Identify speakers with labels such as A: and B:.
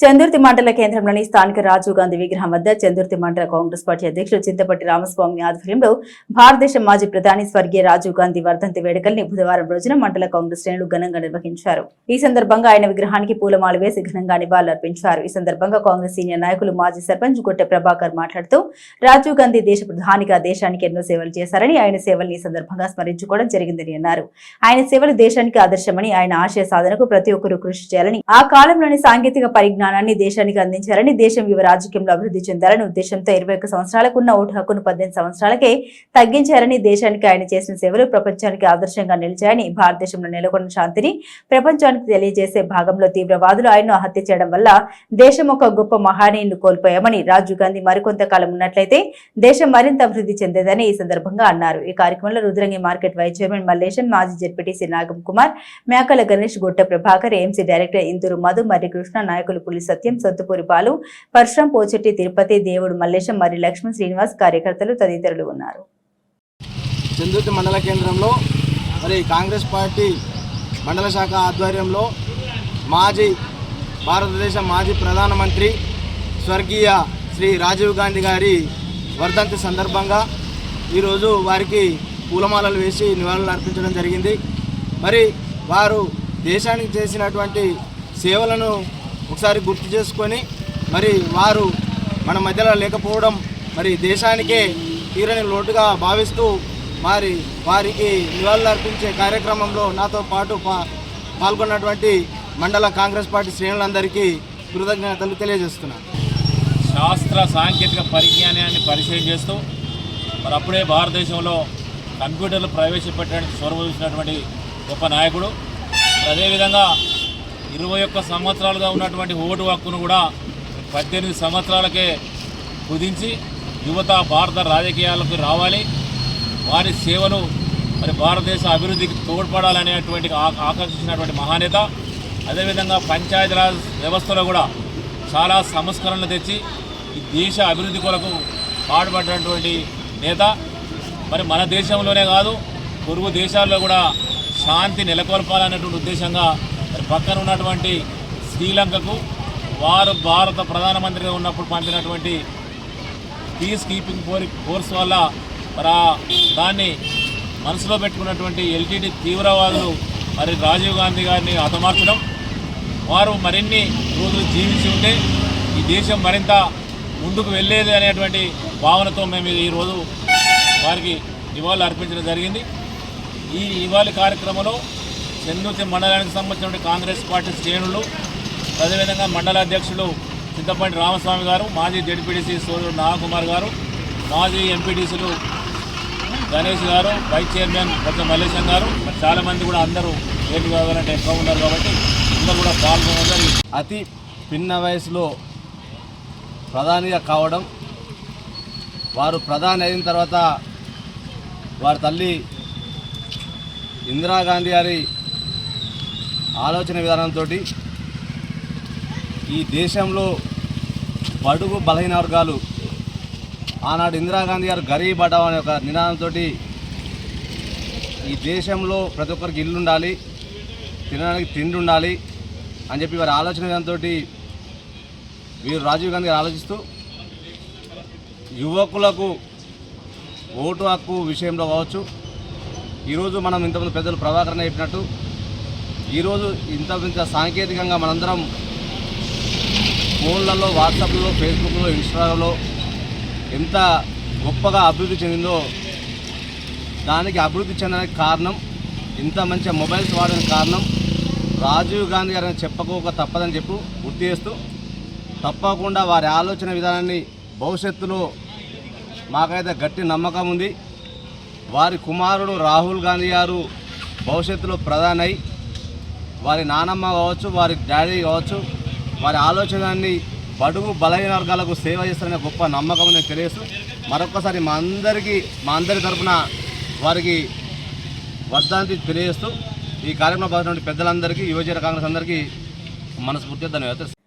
A: చందుర్తి మండల కేంద్రంలోని స్థానిక రాజీవ్ గాంధీ విగ్రహం వద్ద చందుర్తి మండల కాంగ్రెస్ పార్టీ అధ్యక్షులు చింతపట్టి రామస్వామి ఆధ్వర్యంలో భారతదేశ మాజీ ప్రధాని స్వర్గీయ రాజీవ్ గాంధీ వర్ధంతి వేడుకల్ని బుధవారం రోజున మండల కాంగ్రెస్ శ్రేణులు ఘనంగా నిర్వహించారు. ఈ సందర్భంగా ఆయన విగ్రహానికి పూలమాల వేసి ఘనంగా నివాళులర్పించారు. ఈ సందర్భంగా కాంగ్రెస్ సీనియర్ నాయకులు మాజీ సర్పంచ్ గుట్టె ప్రభాకర్ మాట్లాడుతూ రాజీవ్ గాంధీ దేశ ప్రధానిగా దేశానికి ఎన్నో సేవలు చేశారని ఆయన సేవల్ని ఈ సందర్భంగా స్మరించుకోవడం జరిగిందని అన్నారు. ఆయన సేవలు దేశానికి ఆదర్శమని ఆయన ఆశయ సాధనకు ప్రతి ఒక్కరూ కృషి చేయాలని ఆ కాలంలోని సాంకేతిక పరిజ్ఞానం జ్ఞానాన్ని దేశానికి అందించారని దేశం యువ రాజకీయంలో అభివృద్ధి చెందాలని ఉద్దేశంతో ఇరవై ఒక్క సంవత్సరాలకు ఉన్న ఓటు హక్కును పద్దెనిమిది సంవత్సరాలకే తగ్గించారని దేశానికి ఆయన చేసిన సేవలు ప్రపంచానికి ఆదర్శంగా నిలిచాయని భారతదేశంలో నెలకొన్న శాంతిని ప్రపంచానికి తెలియజేసే భాగంలో తీవ్రవాదులు ఆయన్ను హత్య చేయడం వల్ల దేశం ఒక గొప్ప మహానీయుని కోల్పోయామని రాజీవ్ గాంధీ మరికొంతకాలం ఉన్నట్లయితే దేశం మరింత అభివృద్ధి చెందేదని ఈ సందర్భంగా అన్నారు. ఈ కార్యక్రమంలో Rudrangi market vice chairman Malleshan మాజీ ZPTC Nagam Kumar Mekala Ganesh Gutta Prabhakar MC director Induru Madhu మరి కృష్ణ నాయకులు పులి సత్యం సొంతపూరి బాలు పరశురాం పోచెట్టి తిరుపతి దేవుడు మల్లేశం మరి లక్ష్మణ్ శ్రీనివాస్ కార్యకర్తలు తదితరులు ఉన్నారు.
B: చందుర్తి మండల కేంద్రంలో మరి కాంగ్రెస్ పార్టీ మండల శాఖ ఆధ్వర్యంలో మాజీ భారతదేశ మాజీ ప్రధానమంత్రి స్వర్గీయ శ్రీ రాజీవ్ గాంధీ గారి వర్ధంతి సందర్భంగా ఈరోజు వారికి పూలమాలలు వేసి నివాళులు అర్పించడం జరిగింది. మరి వారు దేశానికి చేసినటువంటి సేవలను ఒకసారి గుర్తు చేసుకొని మరి వారు మన మధ్యలో లేకపోవడం మరి దేశానికే తీరని లోటుగా భావిస్తూ మరి వారికి నివాళులర్పించే కార్యక్రమంలో నాతో పాటు పాల్గొన్నటువంటి మండల కాంగ్రెస్ పార్టీ శ్రేణులందరికీ కృతజ్ఞతలు తెలియజేస్తున్నాను
C: శాస్త్ర సాంకేతిక పరిజ్ఞానాన్ని పరిచయం చేస్తూ మరి అప్పుడే భారతదేశంలో కంప్యూటర్లు ప్రవేశపెట్టడానికి చొరవ చూసినటువంటి గొప్ప నాయకుడు. అదేవిధంగా ఇరవై ఒక్క సంవత్సరాలుగా ఉన్నటువంటి ఓటు హక్కును కూడా పద్దెనిమిది సంవత్సరాలకే కుదించి యువత భారత రాజకీయాలకు రావాలి. వారి సేవలు మరి భారతదేశ అభివృద్ధికి తోడ్పడాలనేటువంటి ఆ- మహానేత. అదేవిధంగా పంచాయతీరాజ్ వ్యవస్థలో కూడా చాలా సంస్కరణలు తెచ్చి ఈ దేశ అభివృద్ధి కొరకు పాటుపడినటువంటి నేత. మరి మన దేశంలోనే కాదు పొరుగు దేశాల్లో కూడా శాంతి నెలకొల్పాలనేటువంటి ఉద్దేశంగా పక్కన ఉన్నటువంటి శ్రీలంకకు వారు భారత ప్రధానమంత్రిగా ఉన్నప్పుడు పంపినటువంటి పీస్ కీపింగ్ ఫోర్స్ వల్ల మరి దాన్ని మనసులో పెట్టుకున్నటువంటి ఎల్టీడీ తీవ్రవాదులు మరి రాజీవ్ గాంధీ గారిని హతమార్చడం వారు మరిన్ని రోజులు జీవించి ఉంటే ఈ దేశం మరింత ముందుకు వెళ్ళేది అనేటువంటి భావనతో మేము ఈరోజు వారికి నివాళులు అర్పించడం జరిగింది. ఈ ఇవాళ కార్యక్రమంలో చెన్నూతి మండలానికి సంబంధించిన కాంగ్రెస్ పార్టీ శ్రేణులు అదేవిధంగా మండల అధ్యక్షులు చింతపండి రామస్వామి గారు మాజీ జడ్పీటీసీ సూర్యుడు నాగకుమార్ గారు మాజీ ఎంపీటీసీలు గణేష్ గారు వైస్ చైర్మన్ కొత్త మల్లేశం గారు. చాలామంది కూడా అందరూ ఏడు కావాలంటే ఎక్కువ ఉన్నారు కాబట్టి అందరూ కూడా పాల్గొనడం
B: అతి పిన్న వయసులో ప్రధానిగా కావడం వారు ప్రధాని అయిన తర్వాత వారి తల్లి ఇందిరాగాంధీ గారి ఆలోచన విధానంతో ఈ దేశంలో బడుగు బలహీన వర్గాలు ఆనాడు ఇందిరాగాంధీ గారు గరీబ్ బడావ్ అనే ఒక నినాదంతో ఈ దేశంలో ప్రతి ఒక్కరికి ఇల్లు ఉండాలి తినడానికి తిండి ఉండాలి అని చెప్పి వారి ఆలోచన విధానంతో వీరు రాజీవ్ గాంధీ గారు ఆలోచిస్తూ యువకులకు ఓటు హక్కు విషయంలో కావచ్చు. ఈరోజు మనం ఇంతమంది పెద్దలు ప్రభాకరణ చెప్పినట్టు ఈరోజు ఇంత ఇంత సాంకేతికంగా మనందరం ఫోన్లలో వాట్సాప్లో ఫేస్బుక్లో ఇన్స్టాలో ఎంత గొప్పగా అభివృద్ధి చెందిందో దానికి అభివృద్ధి చెందడానికి కారణం ఇంత మంచి మొబైల్స్ వాడడానికి కారణం రాజీవ్ గాంధీ గారిని చెప్పకోక తప్పదని చెప్పు గుర్తు చేస్తూ తప్పకుండా వారి ఆలోచన విధానాన్ని భవిష్యత్తులో మాకైతే గట్టి నమ్మకం ఉంది. వారి కుమారుడు రాహుల్ గాంధీ గారు భవిష్యత్తులో ప్రధాని వారి నానమ్మ కావచ్చు వారి డాడీ కావచ్చు వారి ఆలోచనని బడుగు బలహీన వర్గాలకు సేవ చేస్తారనే గొప్ప నమ్మకం నేను తెలియదు మరొకసారి మా అందరికీ మా అందరి తరపున వారికి వర్ధాంతి తెలియజేస్తూ ఈ కార్యక్రమంలో పాల్గొన్న పెద్దలందరికీ యువజన కాంగ్రెస్ అందరికీ మనస్ఫూర్తిగా ధన్యవాదాలు.